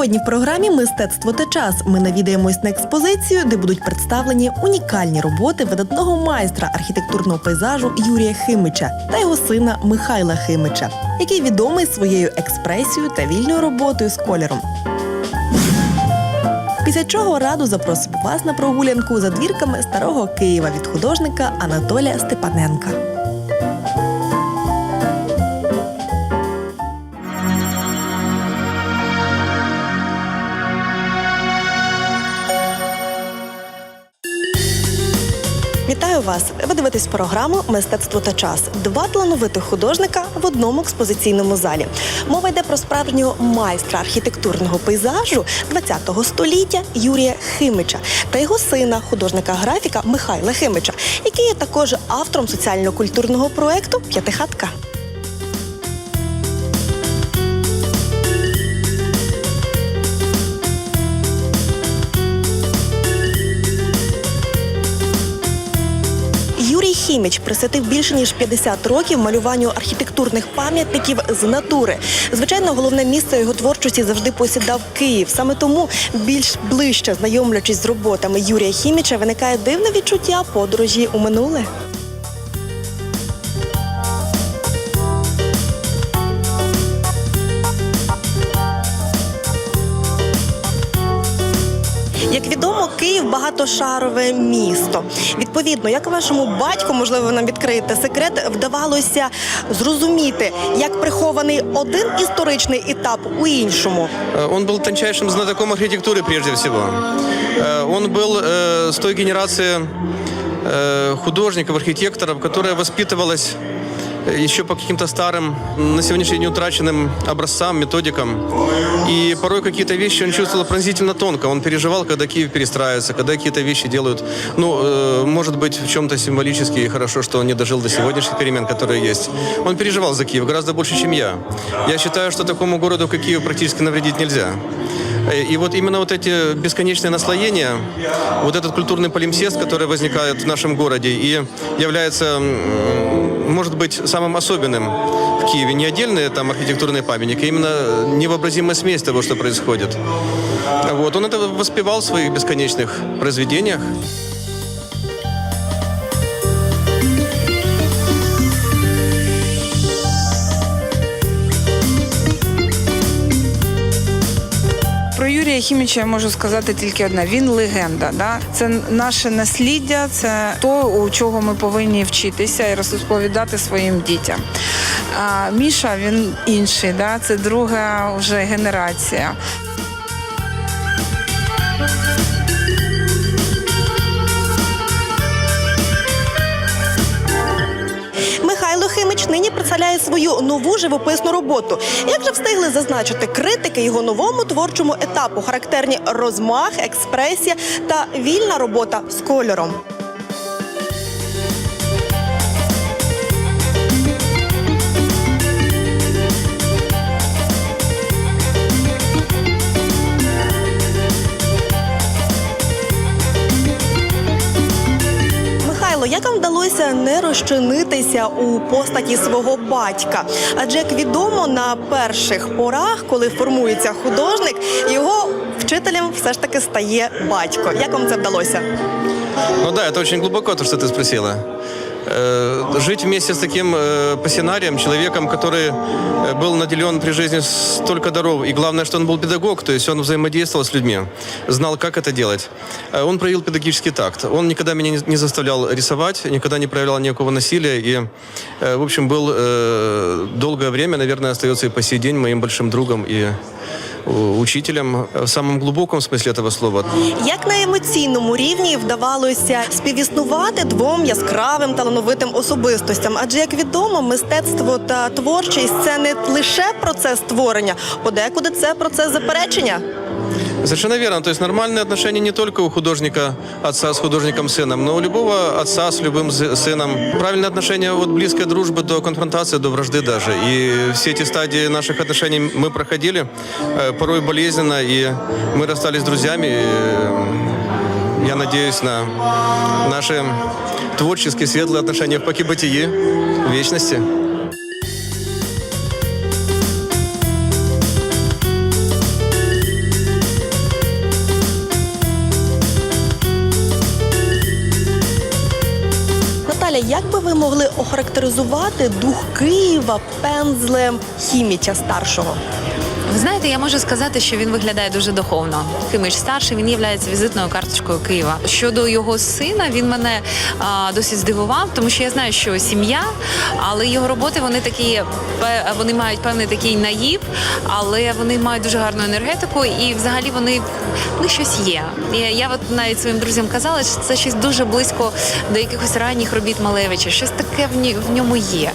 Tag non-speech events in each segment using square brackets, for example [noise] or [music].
Сьогодні в програмі Мистецтво та час ми навідаємось на експозицію, де будуть представлені унікальні роботи видатного майстра архітектурного пейзажу Юрія Химича та його сина Михайла Химича, який відомий своєю експресією та вільною роботою з кольором. Після чого раду запросимо вас на прогулянку за двірками старого Києва від художника Анатолія Степаненка. Вас! Ви дивитесь програму Мистецтво та час. Два талановитих художника в одному експозиційному залі. Мова йде про справжнього майстра архітектурного пейзажу ХХ століття Юрія Химича та його сина, художника графіка Михайла Химича, який є також автором соціально-культурного проекту П'ятихатка. Хіміч присвятив більше ніж 50 років малюванню архітектурних пам'ятників з натури. Звичайно, головне місце його творчості завжди посідав Київ. Саме тому більш ближче знайомлячись з роботами Юрія Хіміча, виникає дивне відчуття подорожі у минуле. Як відомо, Київ багатошарове місто. Відповідно, як вашому батьку, можливо, ви нам відкриєте секрет, вдавалося зрозуміти, як прихований один історичний етап у іншому. Э, Он был тончайшим знатоком архитектуры прежде всего. Э, Он был э, с той генерации э, художников, архитекторов, которая воспитывалась э, еще по каким-то старым, на сегодняшний день утраченным образцам, методикам. И порой какие-то вещи он чувствовал пронзительно тонко. Он переживал, когда Киев перестраивается, когда какие-то вещи делают. Ну, э, может быть, в чем-то символически и хорошо, что он не дожил до сегодняшних перемен, которые есть. Он переживал за Киев гораздо больше, чем я. Я считаю, что такому городу, как Киев, практически навредить нельзя. Э, И вот именно вот эти бесконечные наслоения, вот этот культурный полимсест, который возникает в нашем городе и является, может быть, самым особенным в Киеве. Не отдельные там архитектурные памятники, а именно невообразимая смесь того, что происходит. Вот. Он это воспевал в своих бесконечных произведениях. Про Хіміча я можу сказати тільки одне: він легенда. Да? Це наше насліддя, це то, у чого ми повинні вчитися і розповідати своїм дітям. А Міша він інший, да? це друга вже генерація. Представляє свою нову живописну роботу. Як же встигли зазначити критики його новому творчому етапу, характерні розмах, експресія та вільна робота з кольором. Не розчинитися у постаті свого батька? Адже як відомо, на перших порах, коли формується художник, його вчителем все ж таки стає батько. Як вам це вдалося? Ну да, это очень глубоко, то, что ты спросила. Э, Жить вместе с таким э, пассионарием, человеком, который э, был наделен при жизни столько даров, и главное, что он был педагог, то есть он взаимодействовал с людьми, знал, как это делать. Э, Он проявил педагогический такт. Он никогда меня не- заставлял рисовать, никогда не проявлял никакого насилия, и, э, в общем, был э, долгое время, наверное, остается и по сей день моим большим другом и учителем в самом глубоком смысле этого слова. Як на емоційному рівні вдавалося співіснувати двом яскравим талановитим особистостям? Адже як відомо, мистецтво та творчість це не лише процес створення, подекуди це процес заперечення. Совершенно верно. То есть нормальные отношения не только у художника отца с художником сыном, но у любого отца с любым з- сыном. Правильное отношение от близкой дружбы до конфронтации, до вражды даже. И все эти стадии наших отношений мы проходили, э, порой болезненно, и мы расстались с друзьями. И, э, Я надеюсь на наши творческие светлые отношения в покибытии, в вечности. Ви могли охарактеризувати дух Києва пензлем Хіміча старшого? Ви знаєте, я можу сказати, що він виглядає дуже духовно. Химич старший він є візитною карточкою Києва. Щодо його сина, він мене а, досить здивував, тому що я знаю, що сім'я, але його роботи вони такі вони мають певний такий наїв, але вони мають дуже гарну енергетику, і взагалі вони в щось є. Я, я от навіть своїм друзям казала, що це щось дуже близько до якихось ранніх робіт Малевича. Щось таке в ньому є.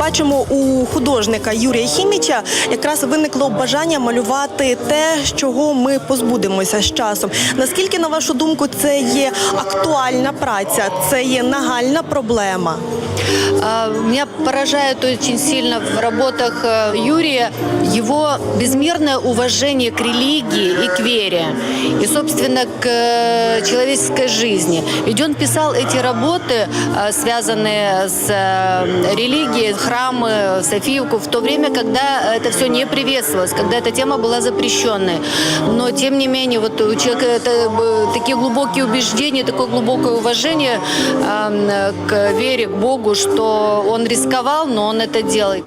Бачимо, у художника Юрія Хіміча якраз виникло бажання малювати те, чого ми позбудемося з часом. Наскільки, на вашу думку, це є актуальна праця, це є нагальна проблема? А, Меня поражает очень сильно в работах э, Юрия его безмерное уважение к религии и к вере, и, собственно, к э, человеческой жизни. Ведь он писал эти работы, э, связанные с религией, храмы, Софиевку, в то время, когда это все не приветствовалось, когда эта тема была запрещенной. Но, тем не менее, вот у человека это такие глубокие убеждения, такое глубокое уважение э, к вере, к Богу, что он рисковал, но он это делает.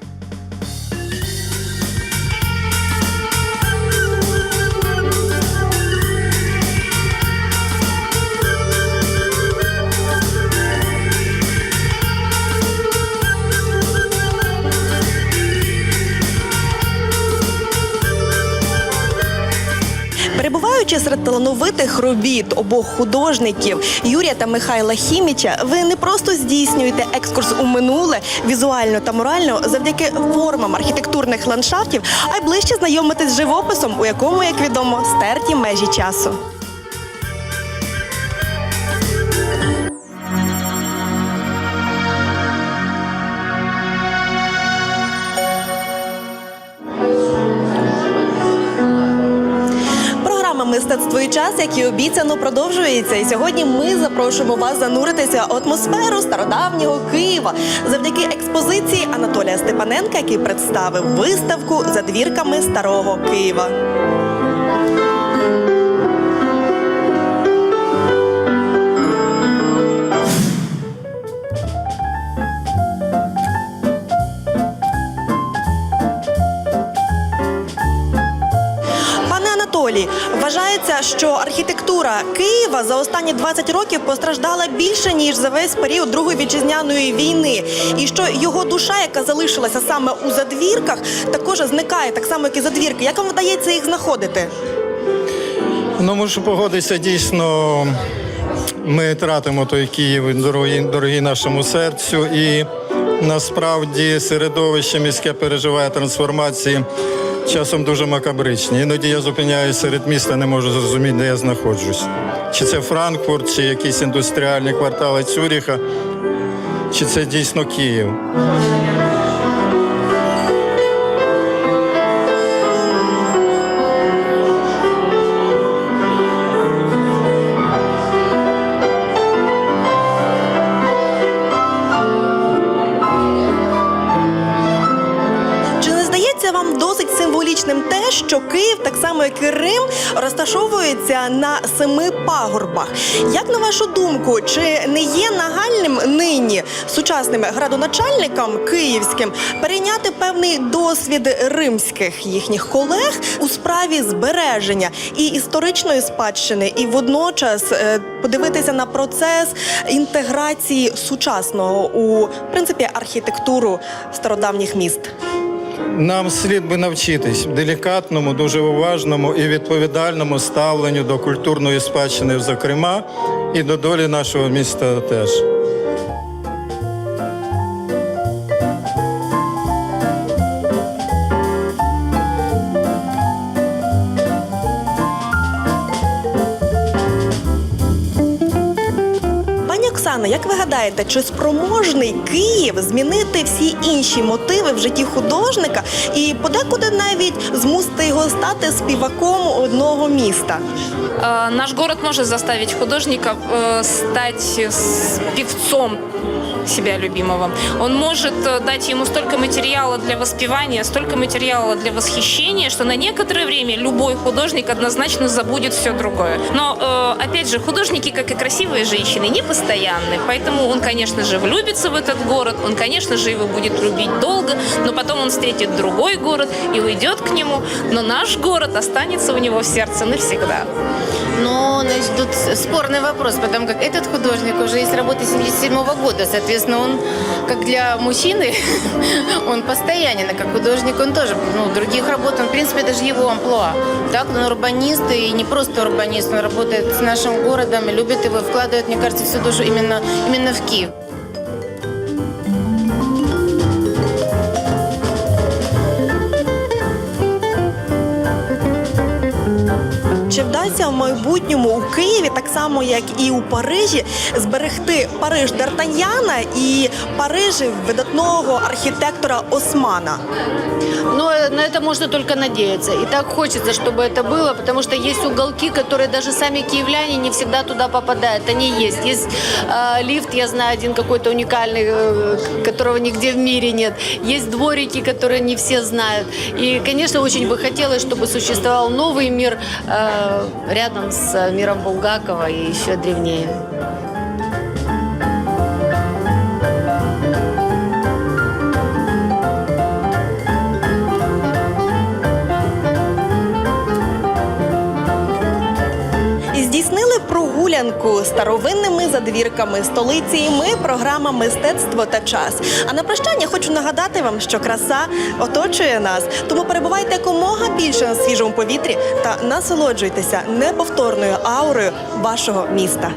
Перебуваючи серед талановитих робіт обох художників Юрія та Михайла Хіміча, ви не просто здійснюєте екскурс у минуле візуально та морально завдяки формам архітектурних ландшафтів, а й ближче знайомитесь з живописом, у якому, як відомо, стерті межі часу. Час, як і обіцяно, продовжується. І сьогодні ми запрошуємо вас зануритися в атмосферу стародавнього Києва завдяки експозиції Анатолія Степаненка, який представив виставку за двірками старого Києва. Анатолій, вважається, що архітектура Києва за останні 20 років постраждала більше ніж за весь період Другої вітчизняної війни, і що його душа, яка залишилася саме у задвірках, також зникає так само, як і задвірки. Як вам вдається їх знаходити? Ну, можу погодитися, дійсно, ми тратимо той Київ, дорогий, дорогий нашому серцю, і насправді середовище міське переживає трансформації часом дуже макабричні. Іноді я зупиняюсь серед міста, не можу зрозуміти, де я знаходжусь. Чи це Франкфурт, чи якісь індустріальні квартали Цюріха, чи це дійсно Київ. Символічним те, що Київ, так само як і Рим, розташовується на семи пагорбах? Як на вашу думку, чи не є нагальним нині сучасним градоначальникам київським перейняти певний досвід римських їхніх колег у справі збереження і історичної спадщини, і водночас е, подивитися на процес інтеграції сучасного у принципі архітектуру стародавніх міст? Нам слід би навчитись делікатному, дуже уважному і відповідальному ставленню до культурної спадщини, зокрема, і до долі нашого міста теж. як ви гадаєте, чи спроможний Київ змінити всі інші мотиви в житті художника і подекуди навіть змусити його стати співаком одного міста? Э, Наш город может заставить художника э, стать с- певцом себя любимого. Он может э, дать ему столько материала для воспевания, столько материала для восхищения, что на некоторое время любой художник однозначно забудет все другое. Но, э, опять же, художники, как и красивые женщины, не постоянны. Поэтому он, конечно же, влюбится в этот город, он, конечно же, его будет любить долго, но потом он встретит другой город и уйдет к нему. Но наш город останется у него в сердце навсегда. Но значит, тут спорный вопрос, потому как этот художник уже есть работа 77 года, соответственно, он как для мужчины, [laughs] он постоянен, а как художник он тоже, ну, других работ, он, в принципе, даже его амплуа. Так, он урбанист, и не просто урбанист, он работает с нашим городом, любит его, вкладывает, мне кажется, всю душу именно, именно в Киев. Чи вдасться в майбутньому у Києві, так само як і у Парижі, зберегти Париж Д'Артаньяна і Париж видатного архітектора Османа? Но на это можно только надеяться. И так хочется, чтобы это было, потому что есть уголки, которые даже сами киевляне не всегда туда попадают. Они есть. Есть э, лифт, я знаю, один какой-то уникальный, э, которого нигде в мире нет. Есть дворики, которые не все знают. И, конечно, очень бы хотелось, чтобы существовал новый мир э, рядом с миром Булгакова и еще древнее. Прогулянку старовинними задвірками столиці. Ми програма Мистецтво та час. А на прощання хочу нагадати вам, що краса оточує нас. Тому перебувайте якомога більше на свіжому повітрі та насолоджуйтеся неповторною аурою вашого міста.